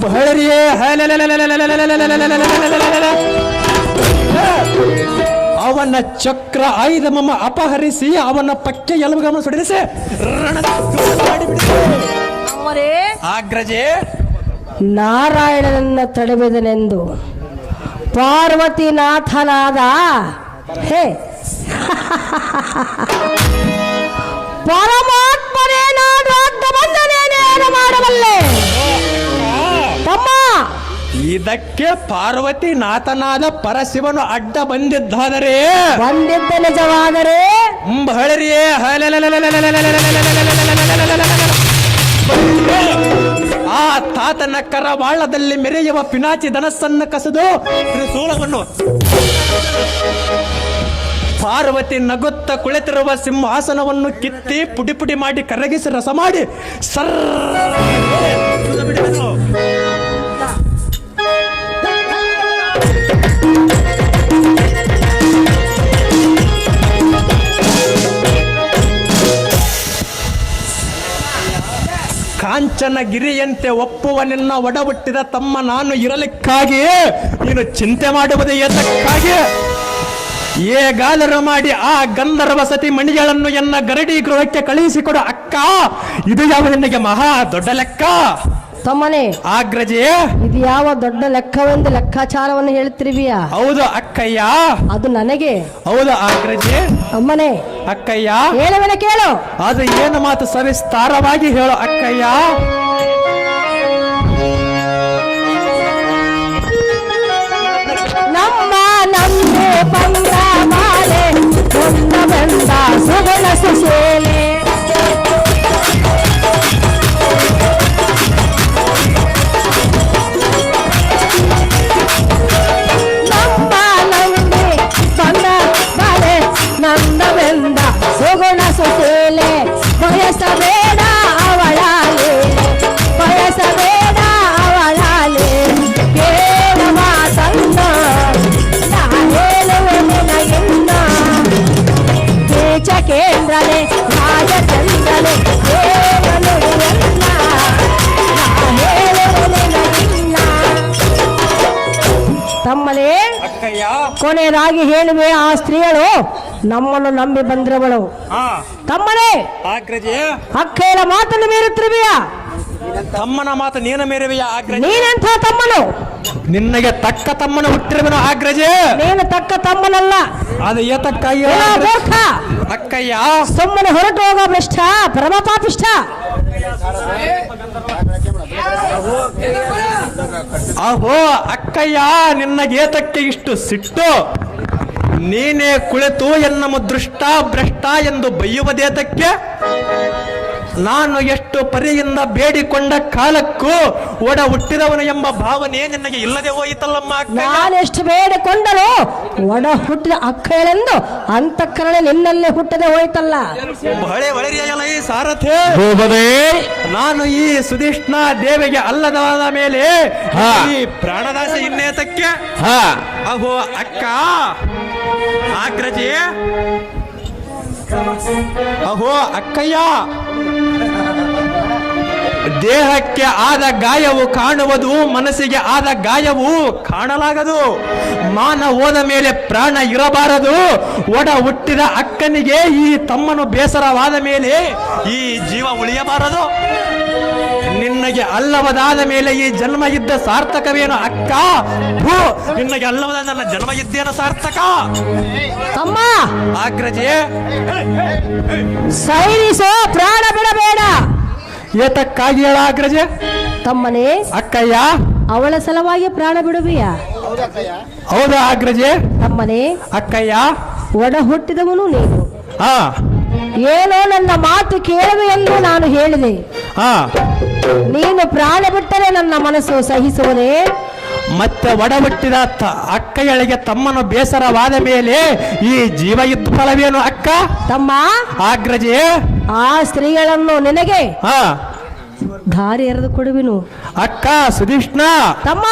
ಬಹಳರಿಯೇ ಅವನ ಚಕ್ರ ಆಯುಧ ಮಮ್ಮ ಅಪಹರಿಸಿ ಅವನ ಪಕ್ಕೆ ಎಲ್ಲ ಗಮನ ಸುಡಿದಿಸೆ ಆಗ್ರಜೆ ನಾರಾಯಣನನ್ನ ತಡೆಬೆದನೆಂದು ಪಾರ್ವತಿನಾಥನಾದ ಹೇ ಇದಕ್ಕೆ ಪಾರ್ವತಿ ನಾಥನಾದ ಪರಶಿವನು ಅಡ್ಡ ಬಂದಿದ್ದಾದರೆ. ಬಂದಿದ್ದ ನಿಜವಾದರೆ? ಬಹಳರಿಯೇ ಆ ತಾತನ ಕರವಾಳದಲ್ಲಿ ಮೆರೆಯುವ ಪಿನಾಚಿ ಧನಸ್ಸನ್ನು ಕಸದು ತ್ರಿಶೂಲವನ್ನು ಪಾರ್ವತಿ ನಗುತ್ತ ಕುಳಿತಿರುವ ಸಿಂಹಾಸನವನ್ನು ಕಿತ್ತಿ ಪುಡಿ ಪುಡಿ ಮಾಡಿ ಕರಗಿಸಿ ರಸ ಮಾಡಿ ಸರ್ ಕಾಂಚನ ಗಿರಿಯಂತೆ ಒಪ್ಪುವ ನಿನ್ನ ಒಡಹುಟ್ಟಿದ ತಮ್ಮ ನಾನು ಇರಲಿಕ್ಕಾಗಿ, ನೀನು ಚಿಂತೆ ಮಾಡುವುದೇ ಏ ಗಾಲರ ಮಾಡಿ ಆ ಗಂಧರ್ವ ಸತಿ ಮಣಿಗಳನ್ನು ಎನ್ನ ಗರಡಿ ಗೃಹಕ್ಕೆ ಕಳುಹಿಸಿಕೊಡು ಅಕ್ಕ. ಇದು ಯಾವ ನಿನಗೆ ಮಹಾ ದೊಡ್ಡ ಲೆಕ್ಕ? ತಮ್ಮನೇ ಆಗ್ರಜೆ. ಇದು ಯಾವ ದೊಡ್ಡ ಲೆಕ್ಕವೆಂದು ಲೆಕ್ಕಾಚಾರವನ್ನು ಹೇಳ್ತಿರುವಿಯಾ ಹೌದು ಅಕ್ಕಯ್ಯ. ಅದು ನನಗೆ. ಹೌದು ಆಗ್ರಜೆ. ಅಮ್ಮನೇ ಅಕ್ಕಯ್ಯ. ಹೇಳುವೆನ ಕೇಳು. ಅದು ಏನು ಮಾತು ಸವಿಸ್ತಾರವಾಗಿ ಹೇಳು ಅಕ್ಕಯ್ಯ. ನಮ್ಮ ನಮ್ಮೆ ಬಂದ ಮಾಲೆ ಸುಗುಣ ಸುಶೇಲೆ ತಮ್ಮನೇ ಅಕ್ಕಯ್ಯ. ಕೊನೆಯದಾಗಿ ಹೇಳುವೆ ಆ ಸ್ತ್ರೀಯಳು ನಮ್ಮನ್ನು ನಂಬಿ ಬಂದಿರವಳು. ತಮ್ಮನೇ. ಅಕ್ಕೆಯ ಮಾತನ್ನು ಮೀರುತ್ತಿರುವೆಯ? ತಮ್ಮನ ಮಾತು ನೀನ ಮೇರೆವೆಯ ಆಗ್ರಜ? ನೀನೆಂಥ ತಮ್ಮನು. ನಿನ್ನಗೆ ತಕ್ಕ ತಮ್ಮನ ಹುಟ್ಟಿರುವನು ಆಗ್ರಜೆ. ನೀನು ತಕ್ಕ ತಮ್ಮನಲ್ಲ. ಅದು ಏತಕ್ಕಾಗಿ? ಮೂರ್ಖ. ಅಕ್ಕಯ್ಯ. ಸುಮ್ಮನೆ ಹೊರಟು ಹೋಗ ಭ್ರಷ್ಟ ಪರಮ ಅಹೋ ಅಕ್ಕಯ್ಯ ನಿನ್ನ ಗೇತಕ್ಕೆ ಇಷ್ಟು ಸಿಟ್ಟು? ನೀನೇ ಕುಳಿತು ಎನ್ನ ದೃಷ್ಟ ಭ್ರಷ್ಟ ಎಂದು ಬೈಯುವುದೇತಕ್ಕೆ ನಾನು ಎಷ್ಟು ಪರಿಯಿಂದ ಬೇಡಿಕೊಂಡ ಕಾಲಕ್ಕೂ ಒಡ ಹುಟ್ಟಿದವನು ಎಂಬ ಭಾವನೆ ನಿನಗೆ ಇಲ್ಲದೆ ಹೋಯಿತಲ್ಲಮ್ಮ ನಾನು ನಾನೆಷ್ಟು ಬೇಡಿಕೊಂಡನು ಒಡ ಹುಟ್ಟಿದ ಅಕ್ಕಳೆಂದು ಅಂತಃಕರಣ ನಿನ್ನಲ್ಲೇ ಹುಟ್ಟದೆ ಹೋಯ್ತಲ್ಲ. ಬಹಳೆ ಒಳರಿಯಲ್ಲ ಈ ಸಾರಥಿ. ನಾನು ಈ ಸುಧಿಷ್ಣ ದೇವಿಗೆ ಅಲ್ಲದವಾದ ಮೇಲೆ. ಈ ಪ್ರಾಣದಾಸ ಇನ್ನೇತಕ್ಕೆ? ಹಾ. ಅಹೋ ಅಕ್ಕ ಆಗ್ರಜಿ. ಅಹೋ, ಅಕ್ಕಯ್ಯ! ದೇಹಕ್ಕೆ ಆದ ಗಾಯವು ಕಾಣುವುದು, ಮನಸ್ಸಿಗೆ ಆದ ಗಾಯವು ಕಾಣಲಾಗದು. ಮಾನ ಹೋದ ಮೇಲೆ ಪ್ರಾಣ ಇರಬಾರದು. ಒಡ ಹುಟ್ಟಿದ ಅಕ್ಕನಿಗೆ ಈ ತಮ್ಮನು ಬೇಸರವಾದ ಮೇಲೆ ಈ ಜೀವ ಉಳಿಯಬಾರದು. ನಿನ್ನಗೆ ಅಲ್ಲವದಾದ ಮೇಲೆ ಈ ಜನ್ಮ ಇದ್ದ ಸಾರ್ಥಕವೇನು ಅಕ್ಕ? ಭೂ ನಿನ್ನಗೆ ಅಲ್ಲವದಾದ ನನ್ನ ಜನ್ಮ ಇದ್ದೇನು ಸಾರ್ಥಕ? ತಮ್ಮ! ಆಗ್ರಜೆ. ಸೈನಿಸೋ ಪ್ರಾಣ ಬಿಡಬೇಡ. ಏತಕ್ಕಾಗಿ ಹೇಳ ಆಗ್ರಜೆ? ತಮ್ಮನೇ ಅಕ್ಕಯ್ಯ. ಅವಳ ಸಲುವಾಗಿ ಪ್ರಾಣ ಬಿಡುವಿಯ? ಹೌದಾ ಆಗ್ರಜೆ? ತಮ್ಮನೇ ಅಕ್ಕಯ್ಯ. ಒಡ ಹುಟ್ಟಿದವನು ನೀನು. ಹಾ. ಏನೋ ನನ್ನ ಮಾತು ಕೇಳುವೆ ಎಂದು ನಾನು ಹೇಳಿದೆ. ಹಾ. ನೀನು ಪ್ರಾಣ ಬಿಟ್ಟರೆ ನನ್ನ ಮನಸ್ಸು ಸಹಿಸುವುದೇ? ಮತ್ತೆ ಒಡಬಿಟ್ಟಿದ ಅಕ್ಕಯ್ಯಳಿಗೆ ತಮ್ಮನು ಬೇಸರವಾದ ಮೇಲೆ ಈ ಜೀವ ಇದ್ದ ಫಲವೇನು ಅಕ್ಕ? ತಮ್ಮ? ಆಗ್ರಜೆ? ಆ ಸ್ತ್ರೀಗಳನ್ನು ನಿನಗೆ? ಹಾ. ದಾರಿ ಎರೆದು ಕೊಡುವೆನು. ಅಕ್ಕ ಸುಧೀಷ್ಣ. ತಮ್ಮ.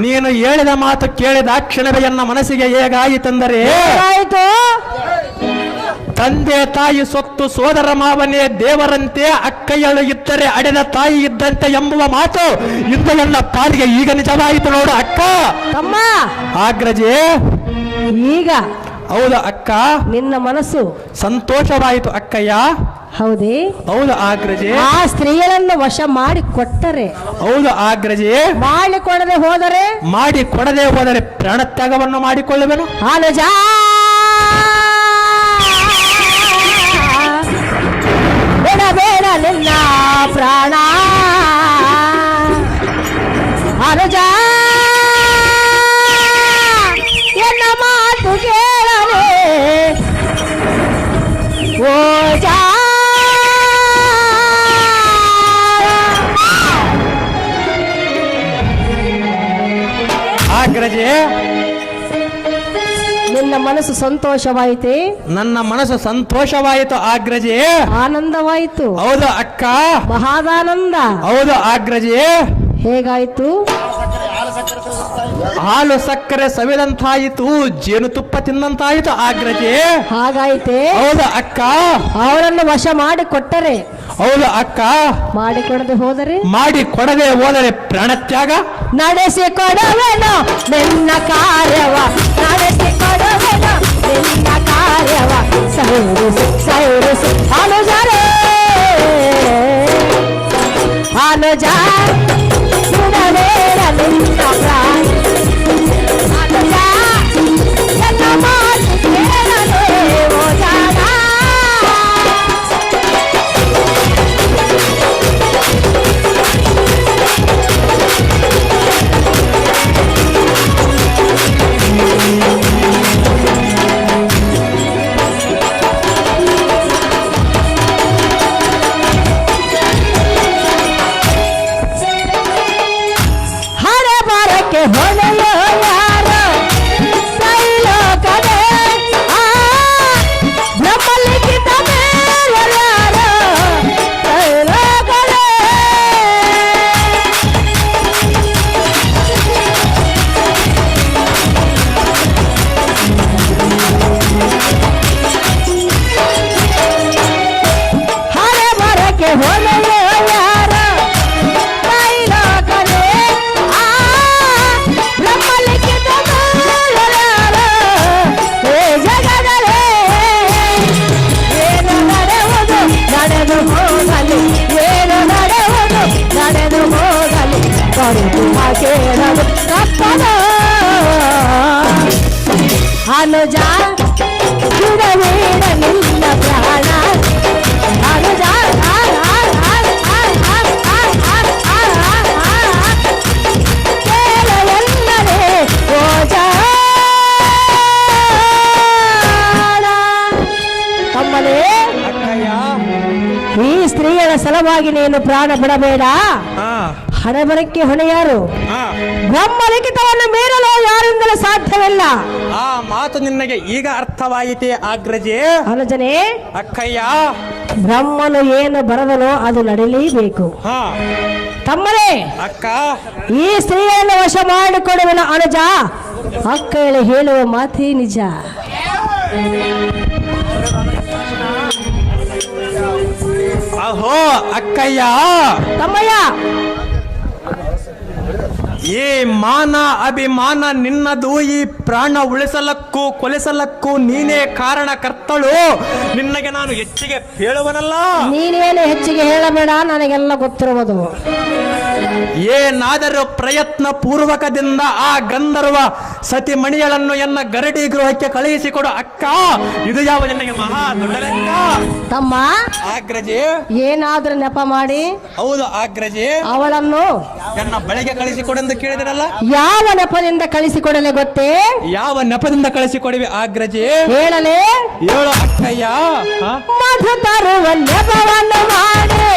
ನೀನು ಹೇಳಿದ ಮಾತು ಕೇಳಿದ ಕ್ಷಣವೇ ನನ್ನ ಮನಸ್ಸಿಗೆ ಹೇಗಾಯಿತೆಂದರೆ? ಏನಾಯಿತು ತಂದೆ ತಾಯಿ ಸೊತ್ತು ಸೋದರ ಮಾವನೇ ದೇವರಂತೆ ಅಕ್ಕಯ್ಯಳು ಇದ್ದರೆ ಅಡೆದ ತಾಯಿ ಇದ್ದಂತೆ ಎಂಬುವ ಮಾತು ಇಂದು ನನ್ನ ಪಾಲಿಗೆ ಈಗ ನಿಜವಾಯಿತು ನೋಡು ಅಕ್ಕ. ತಮ್ಮ. ಆಗ್ರಜೆ. ಈಗ. ಹೌದು ಅಕ್ಕ. ನಿನ್ನ ಮನಸ್ಸು. ಸಂತೋಷವಾಯಿತು ಅಕ್ಕಯ್ಯ. ಹೌದೇ. ಹೌದು ಆಗ್ರಜೆ. ಆ ಸ್ತ್ರೀಯರನ್ನು ವಶ ಮಾಡಿ ಕೊಟ್ಟರೆ. ಹೌದು ಆಗ್ರಜೆ. ಮಾಡಿಕೊಡದೆ ಹೋದರೆ. ಮಾಡಿ ಕೊಡದೆ ಹೋದರೆ ಪ್ರಾಣತ್ಯಾಗವನ್ನು ಮಾಡಿಕೊಳ್ಳುವೆನು. ಅನುಜ నిన్న ప్రాణ. అరజా ಮನಸ್ಸು ಸಂತೋಷವಾಯಿತೆ? ನನ್ನ ಮನಸ್ಸು ಸಂತೋಷವಾಯಿತು ಆಗ್ರಜೆ. ಆನಂದವಾಯಿತು. ಹೌದು ಅಕ್ಕ. ಮಹಾದಾನಂದ. ಹೌದು ಆಗ್ರಜೆ. ಹೇಗಾಯಿತು? ಹಾಲು ಸಕ್ಕರೆ ಸವಿದಂತಾಯಿತು ಜೇನುತುಪ್ಪ ತಿಂದಂತಾಯಿತು ಆಗ್ರಜೆ. ಹಾಗಾಯ್ತೆ? ಹೌದು ಅಕ್ಕ. ಅವರನ್ನು ವಶ ಮಾಡಿ ಕೊಟ್ಟರೆ? ಹೌದು ಅಕ್ಕ. ಮಾಡಿಕೊಡದೆ ಹೋದರೆ? ಮಾಡಿ ಕೊಡದೆ ಹೋದರೆ ಪ್ರಾಣತ್ಯಾಗ? ನಡೆಸಿ ಕೊಡವೇನೋ. ನಿನ್ನ ಕಾರ್ಯವ ನಡೆಸಿ ಕೊಡುವೆನು. ನಿನ್ನ ಕಾರ್ಯವ ಸಹೋದರ ನಡೆದು ಹೋಗಲಿ ಏನು ನಡೆಯುವುದು ನಡೆದು ಹೋಗಲಿ ಕರುತು ಕೇಳಲು ತಪ್ಪದು ಅನುಜ ಬಿಡಬೇಡ ನಿನ್ನ ಪ್ರಾಣ. ಅನುಜ ಸಲುವಾಗಿ ನೀನು ಪ್ರಾಣ ಬಿಡಬೇಡ. ಹಣಬರಕ್ಕೆ ಹೊಣೆ ಯಾರು ಬ್ರಹ್ಮ ಬ್ರಹ್ಮಲಿಖಿತವನ್ನು ಮೀರಲು ಯಾರಿಂದಲೂ ಸಾಧ್ಯವಿಲ್ಲ. ಆ ಮಾತು ನಿನಗೆ ಈಗ ಅರ್ಥವಾಯಿತೆ ಆಗ್ರಜೆ? ಅನುಜನೆ ಅಕ್ಕಯ್ಯ. ಬ್ರಹ್ಮನು ಏನು ಬರದನೋ ಅದು ನಡೆಯಲೇಬೇಕು. ತಮ್ಮನೇ ಅಕ್ಕ. ಈ ಸ್ತ್ರೀಯನ್ನು ವಶ ಮಾಡಿಕೊಡುವನ ಅನುಜ. ಅಕ್ಕ ಹೇಳುವ ಮಾತೇ ನಿಜ. ಅಹೋ ಅಕ್ಕಯ್ಯ. ತಮ್ಮಯ್ಯ. ಈ ಮಾನ ಅಭಿಮಾನ ನಿನ್ನದು ಈ ಪ್ರಾಣ ಉಳಿಸಲಕ್ಕೂ ಕೊಲೆಸಲಕ್ಕೂ ನೀನೇ ಕಾರಣ ಕರ್ತಳು. ನಿನ್ನಗೆ ನಾನು ಹೆಚ್ಚಿಗೆ ಹೇಳುವನಲ್ಲ. ನೀನೇನು ಹೆಚ್ಚಿಗೆ ಹೇಳಬೇಡ ನನಗೆಲ್ಲ ಗೊತ್ತಿರುವುದು. ಏನಾದರೂ ಪ್ರಯತ್ನ ಪೂರ್ವಕದಿಂದ ಆ ಗಂಧರ್ವ ಸತಿ ಮಣಿಯಳನ್ನು ಎನ್ನ ಗರಡಿ ಗೃಹಕ್ಕೆ ಕಳುಹಿಸಿಕೊಡು ಅಕ್ಕ. ಇದು ಯಾವ ನಿನಗೆ ಮಹಾ ದೊಡ್ಡ ಲೆಕ್ಕ ತಮ್ಮ ಆಗ್ರಜಿ. ಏನಾದ್ರೂ ನೆಪ ಮಾಡಿ. ಹೌದು ಆಗ್ರಜಿ. ಅವಳನ್ನು ನನ್ನ ಬಳಿಗೆ ಕಳಿಸಿಕೊಡೆಂದು ಕೇಳಿದಿರಲ್ಲ ಯಾವ ನೆಪದಿಂದ ಕಳಿಸಿಕೊಡಲೆ ಗೊತ್ತೇ? ಯಾವ ನೆಪದಿಂದ ಕಳಿಸಿಕೊಡಿವೆ ಆಗ್ರಜೆ ಹೇಳಲೇ ಹೇಳು ಅಕ್ಕಯ್ಯ? ಮಧು ತರುವ ನೆಪವನ್ನು ಮಾಡಿ.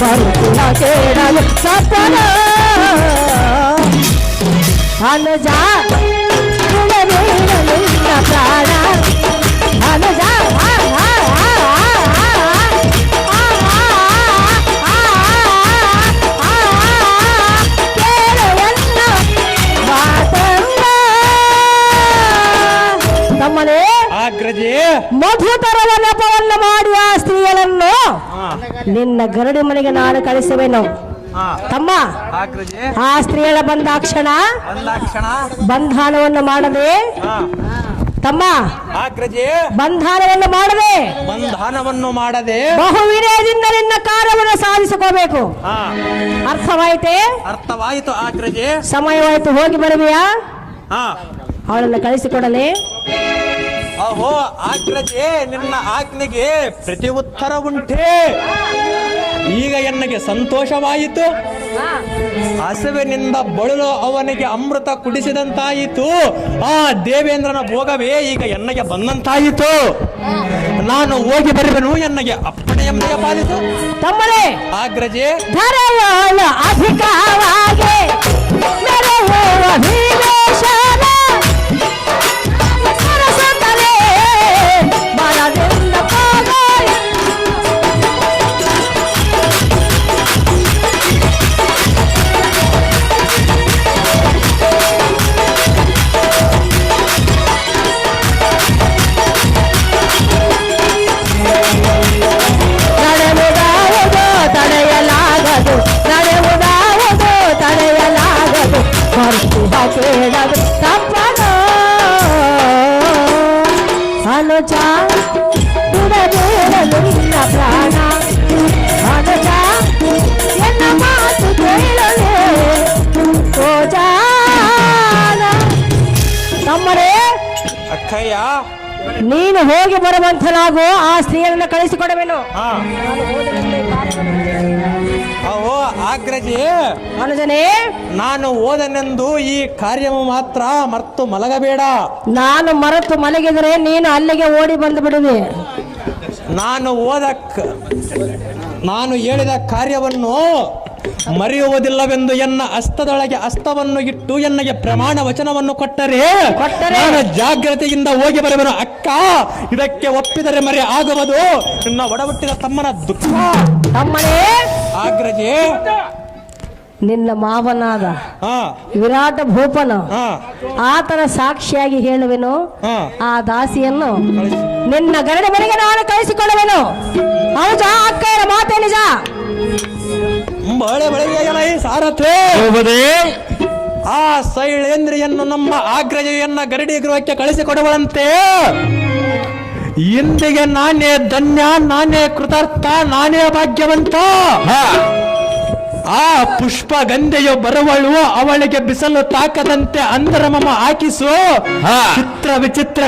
ಬರುತ್ತಿನ ಕೇಳಲು ಸತ್ತನ ಅನುಜ ಆಗ್ರಜಿ ಮಧುತರವ ನೆಪವನ್ನು ಮಾಡಿ ಆ ಸ್ತ್ರೀಗಳನ್ನು ನಿನ್ನ ಗರಡಿ ಮನೆಗೆ ನಾನು ಕಳಿಸುವೆನು. ತಮ್ಮ ಆ ಸ್ತ್ರೀಯರ ಬಂದಾಕ್ಷಣ ಬಂಧನವನ್ನು ಬಂಧಾನವನ್ನು ಮಾಡದೆ. ತಮ್ಮ ಬಂಧನವನ್ನು ಮಾಡದೆ. ಬಂಧನವನ್ನು ಮಾಡದೆ. ಬಹು ವಿನಯದಿಂದ ನಿನ್ನ ಕಾರ್ಯವನ್ನು ಸಾಧಿಸಿಕೋಬೇಕು. ಅರ್ಥವಾಯಿತೆ? ಅರ್ಥವಾಯಿತು ಸಮಯವಾಯಿತು ಹೋಗಿ ಬರುವೆಯಾ ಅವಳನ್ನು ಕಳಿಸಿಕೊಡಲೇ? ಅಹೋ ಆಗ್ರಜೆ ನಿನ್ನ ಆಜ್ಞೆಗೆ ಪ್ರತಿ ಉತ್ತರ ಉಂಟೆ. ಈಗ ಎನ್ನಗೆ ಸಂತೋಷವಾಯಿತು. ಹಸುವಿನಿಂದ ಬಳಲು ಅವನಿಗೆ ಅಮೃತ ಕುಡಿಸಿದಂತಾಯಿತು. ಆ ದೇವೇಂದ್ರನ ಭೋಗವೇ ಈಗ ಎನ್ನಗೆ ಬಂದಂತಾಯಿತು. ನಾನು ಹೋಗಿ ಬರುವೆನು ಎನ್ನಗೆ ಎಂಬ ಪಾಲಿತು. ತಮ್ಮನೇ ಆಗ್ರಜೆ ಧರೆಯೋಳ ಅಧಿಕವಾಗಿ ಅಕ್ಕಯ್ಯ. ನೀನು ಹೋಗಿ ಬರುವಂತನಾಗು ಆ ಸ್ತ್ರೀಯನ್ನ ಕಳಿಸಿಕೊಡಬೇನು ಹಾ. ಅಹೋ ಆಗ್ರಜೆ. ಅನುಜನೇ. ನಾನು ಓದನೆಂದು ಈ ಕಾರ್ಯವು ಮಾತ್ರ ಮರೆತು ಮಲಗಬೇಡ. ನಾನು ಮರೆತು ಮಲಗಿದರೆ ನೀನು ಅಲ್ಲಿಗೆ ಓಡಿ ಬಂದು ಬಿಡುವೆ. ನಾನು ಓದಕ್ ನಾನು ಹೇಳಿದ ಕಾರ್ಯವನ್ನು ಮರೆಯುವುದಿಲ್ಲವೆಂದು ಎನ್ನ ಅಸ್ತದೊಳಗೆ ಅಸ್ತವನ್ನು ಇಟ್ಟು ಎನ್ನಗೆ ಪ್ರಮಾಣ ವಚನವನ್ನು ಕೊಟ್ಟರೆ ಕೊಟ್ಟರೆ? ನಾನು ಜಾಗ್ರತೆಯಿಂದ ಹೋಗಿ ಬರುವೆನು. ಅಕ್ಕ ಇದಕ್ಕೆ ಒಪ್ಪಿದರೆ ಮರೆ ಆಗುವುದು. ನಿನ್ನ ಒಡಹುಟ್ಟಿದ ತಮ್ಮನ ದುಃಖ. ತಮ್ಮನೇ. ಆಗ್ರಜೆ. ನಿನ್ನ ಮಾವನಾದ ವಿರಾಟ ಭೂಪನ ಆತನ ಸಾಕ್ಷಿಯಾಗಿ ಹೇಳುವೆನು. ಆ ದಾಸಿಯನ್ನು ನಿನ್ನ ಗರಡಿ ಮನೆಗೆ ನಾನು ಕಳಿಸಿಕೊಳ್ಳುವೆನು. ಹೌದಾ ನಿಜ ಬಳೆ ಬಳಿಗೆ ಸಾರಥೆ ಆ ಶೈಲೇಂದ್ರಿಯನ್ನು ನಮ್ಮ ಆಗ್ರಜೆಯನ್ನ ಗರಡಿ ಗೃಹಕ್ಕೆ ಕಳಿಸಿಕೊಡುವಂತೆ ಇಂದಿಗೆ ನಾನೇ ಧನ್ಯ ನಾನೇ ಕೃತಾರ್ಥ ನಾನೇ ಭಾಗ್ಯವಂತ. ಆ ಪುಷ್ಪ ಗಂಧೆಯು ಬರುವಳು ಅವಳಿಗೆ ಬಿಸಲು ತಾಕದಂತೆ ಅಂದರಮಮ ಹಾಕಿಸು. ಚಿತ್ರ ವಿಚಿತ್ರ